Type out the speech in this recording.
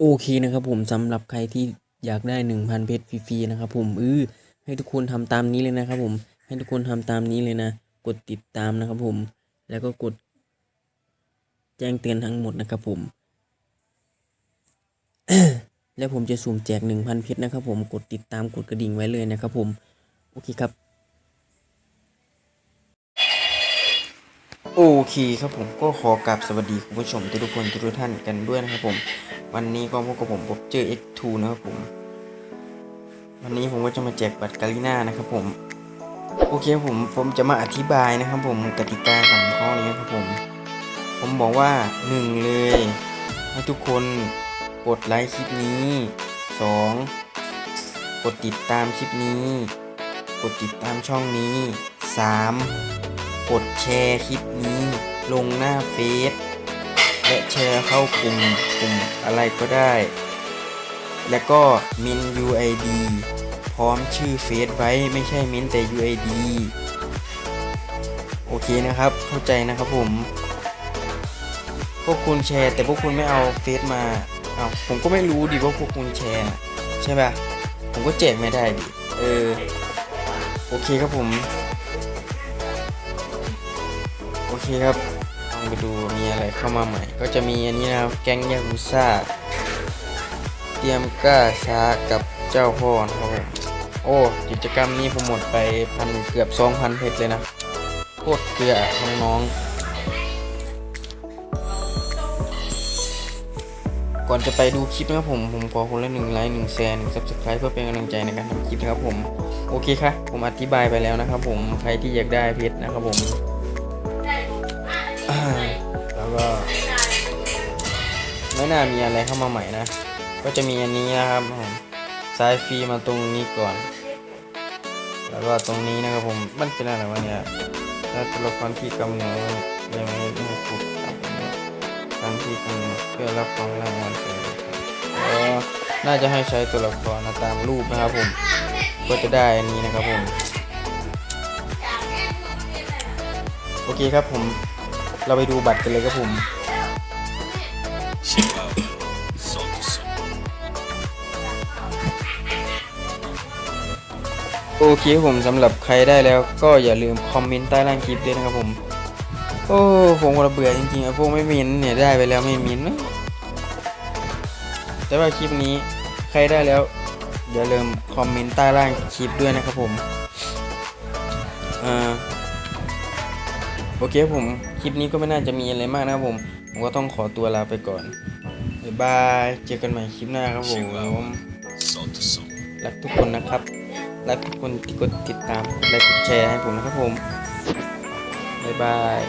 โอเคนะครับผมสำหรับใครที่อยากได้หนึ่งพันเพชรฟรีๆนะครับผมเออให้ทุกคนทำตามนี้เลยนะครับผม ให้ทุกคนทำตามนี้เลยนะ กดติดตามนะครับผม แล้วก็กด แจ้งเตือนทั้งหมดนะครับผม แล้วผมจะสุ่มแจกหนึ่งพันเพชรนะครับผม กดติดตามกดกระดิ่งไว้เลยนะครับผม โอเคครับ โอเคครับผมก็ขอกราบสวัสดีคุณผู้ชมทุกคนทุกท่านกันด้วยนะครับผม วันนี้ก็พบกับผมผมเจอ X2 นะครับผม วันนี้ผมก็จะมาแจกบัตรกาลิน่านะครับผม โอเคครับผมผมจะมาอธิบายนะครับผมกติกาของข้อนี้ครับผม ผมบอกว่าหนึ่งเลย ให้ทุกคนกดไลค์คลิปนี้สองกดติดตามคลิปนี้ กดติดตามช่องนี้สาม กดแชร์คลิปนี้ลงหน้าเฟซและแชร์เข้ากลุ่มกลุ่มอะไรก็ได้ แล้วก็มิน UID พร้อมชื่อเฟซไว้ไม่ใช่มินแต่ UID โอเคนะครับเข้าใจนะครับผม พวกคุณแชร์ แต่พวกคุณไม่เอาเฟซมาเอาผมก็ไม่รู้ดิว่าพวกคุณแชร์ใช่ปะผมก็แจกไม่ได้ดิเออ โอเคครับผม เคครับลองไปดูมีอะไรเข้ามาใหม่ ก็จะมีอันนี้นะครับ แก๊งยากุซ่า เตรียมกล้าช้ากับเจ้าพ่อนะครับผมโอ้กิจกรรมนี้ผมหมดไปพันเกือบสองพันเพชรเลยนะโคตรเกลือน้องๆก่อนจะไปดูคลิปนะครับผม ผมขอคนละหนึ่งไลค์หนึ่งแชร์หนึ่งซับสไครป์เพื่อเป็นกำลังใจในการทำคลิปนะครับผม โอเคครับผมอธิบายไปแล้วนะครับผมใครที่อยากได้เพชรนะครับผม แล้วก็ไม่น่ามีอะไรเข้ามาใหม่นะ ก็จะมีอันนี้นะครับผมซ้ายฟรีมาตรงนี้ก่อน แล้วก็ตรงนี้นะครับผมมันเป็นอะไรวะเนี่ยแล้วตัวละครที่กำเนิดยังไม่ไม่ถูกครับผมครั้งที่กำเนิดเพื่อรับของรางวัลเป็นน่าจะให้ใช้ตัวละครตามรูปนะครับผม ก็จะได้อันนี้นะครับผม โอเคครับผม เราไปดูบัตรกันเลยครับผมโอเคผมสำหรับใครได้แล้วก็อย่าลืมคอมเมนต์ใต้ล่างคลิปด้วยนะครับผม โอ้ผมก็เบื่อจริงๆอะพวกไม่มินเนี่ยได้ไปแล้วไม่มินแต่ว่าคลิปนี้ใครได้แล้วอย่าลืมคอมเมนต์ใต้ล่างคลิปด้วยนะครับผมอ่า อเคครับผม คลิปนี้ก็ไม่น่าจะมีอะไรมากนะครับผม ผมก็ต้องขอตัวลาไปก่อนบ๊ายบาย เจอกันใหม่คลิปหน้าครับผมรักทุกคนนะครับ รักทุกคนที่กดติดตามกดไลค์กดแชร์ให้ผมนะครับผมบ๊ายบาย